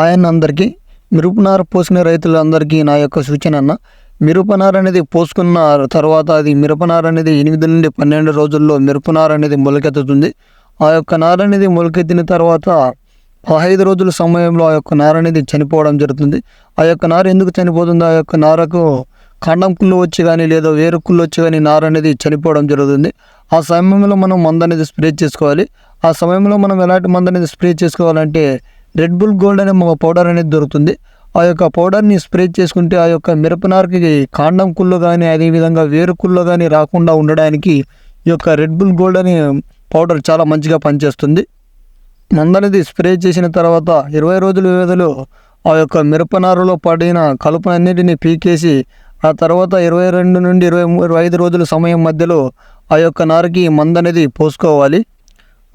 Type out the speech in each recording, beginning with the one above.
ఆయన అందరికీ మిరపనార పోసుకునే రైతులందరికీ నా యొక్క సూచన అన్న. మిరపనార అనేది పోసుకున్న తర్వాత అది మిరపనార అనేది ఎనిమిది నుండి పన్నెండు రోజుల్లో మిరపనార అనేది మొలకెత్తుతుంది. ఆ యొక్క నార అనేది మొలకెత్తిన తర్వాత పదహైదు రోజుల సమయంలో ఆ యొక్క నార అనేది చనిపోవడం జరుగుతుంది. ఆ యొక్క నార ఎందుకు చనిపోతుంది? ఆ యొక్క నారకు కాండం కుళ్ళు వచ్చి కానీ లేదా వేరు కుళ్ళు వచ్చి కానీ నార అనేది చనిపోవడం జరుగుతుంది. ఆ సమయంలో మనం మందు అనేది స్ప్రే చేసుకోవాలి. ఆ సమయంలో మనం ఎలాంటి మందు అనేది స్ప్రే చేసుకోవాలంటే రెడ్ బుల్ గోల్డ్ అనే ఒక పౌడర్ అనేది దొరుకుతుంది. ఆ యొక్క పౌడర్ని స్ప్రే చేసుకుంటే ఆ యొక్క మిరపనారకి కాండం కుళ్ళు కానీ అదేవిధంగా వేరు కుళ్ళు కానీ రాకుండా ఉండడానికి ఈ యొక్క రెడ్ బుల్ గోల్డ్ అనే పౌడర్ చాలా మంచిగా పనిచేస్తుంది. మందు అనేది స్ప్రే చేసిన తర్వాత ఇరవై రోజుల వ్యవధిలో ఆ యొక్క మిరపనారులో పడిన కలుపునన్నిటిని పీకేసి ఆ తర్వాత ఇరవై రెండు నుండి ఇరవై ఇరవై ఐదు రోజుల సమయం మధ్యలో ఆ యొక్క నారకి మందనేది అనేది పోసుకోవాలి.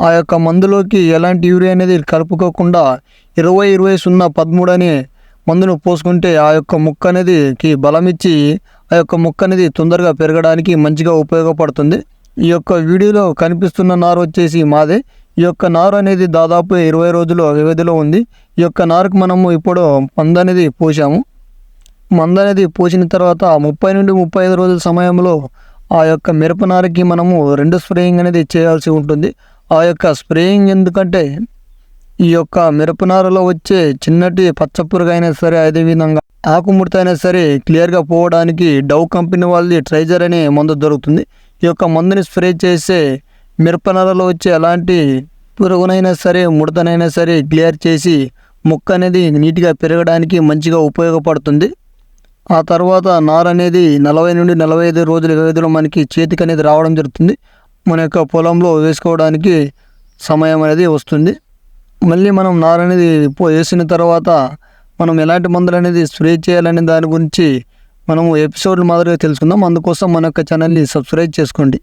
ఆ యొక్క మందులోకి ఎలాంటి యూరియా అనేది కలుపుకోకుండా ఇరవై ఇరవై సున్నా పదమూడు అనే మందును పోసుకుంటే ఆ యొక్క ముక్క అనేది కి బలమిచ్చి ఆ యొక్క ముక్క అనేది తొందరగా పెరగడానికి మంచిగా ఉపయోగపడుతుంది. ఈ యొక్క వీడియోలో కనిపిస్తున్న నారు వచ్చేసి మాదే. ఈ యొక్క నారు అనేది దాదాపు ఇరవై రోజుల వ్యవధిలో ఉంది. ఈ యొక్క నారుకు మనము ఇప్పుడు మందు అనేది పోసాము. మందు అనేది పోసిన తర్వాత ముప్పై నుండి ముప్పై ఐదు రోజుల సమయంలో ఆ యొక్క మిరప నారుకి మనము రెండు స్ప్రేయింగ్ అనేది చేయాల్సి ఉంటుంది. ఆ యొక్క స్ప్రేయింగ్ ఎందుకంటే ఈ యొక్క మిరపనారలో వచ్చే చిన్నటి పచ్చపురుగు అయినా సరే అదేవిధంగా ఆకుముడత అయినా సరే క్లియర్గా పోవడానికి డవ్ కంపెనీ వాళ్ళది ట్రైజర్ అనే మందు దొరుకుతుంది. ఈ యొక్క మందుని స్ప్రే చేసే మిరపనారలో వచ్చే ఎలాంటి పురుగునైనా సరే ముడతనైనా సరే క్లియర్ చేసి మొక్క అనేది నీట్గా పెరగడానికి మంచిగా ఉపయోగపడుతుంది. ఆ తర్వాత నార అనేది నలభై నుండి నలభై ఐదు రోజుల వ్యవధిలో మనకి చేతికి అనేది రావడం జరుగుతుంది. మన యొక్క పొలంలో వేసుకోవడానికి సమయం అనేది వస్తుంది. మళ్ళీ మనం నారు అనేది పో- వేసిన తర్వాత మనం ఎలాంటి మందులు అనేది స్ప్రే చేయాలనే దాని గురించి మనము ఎపిసోడ్ల మాదిరిగా తెలుసుకుందాం. అందుకోసం మన యొక్క ఛానల్ని సబ్స్క్రైబ్ చేసుకోండి.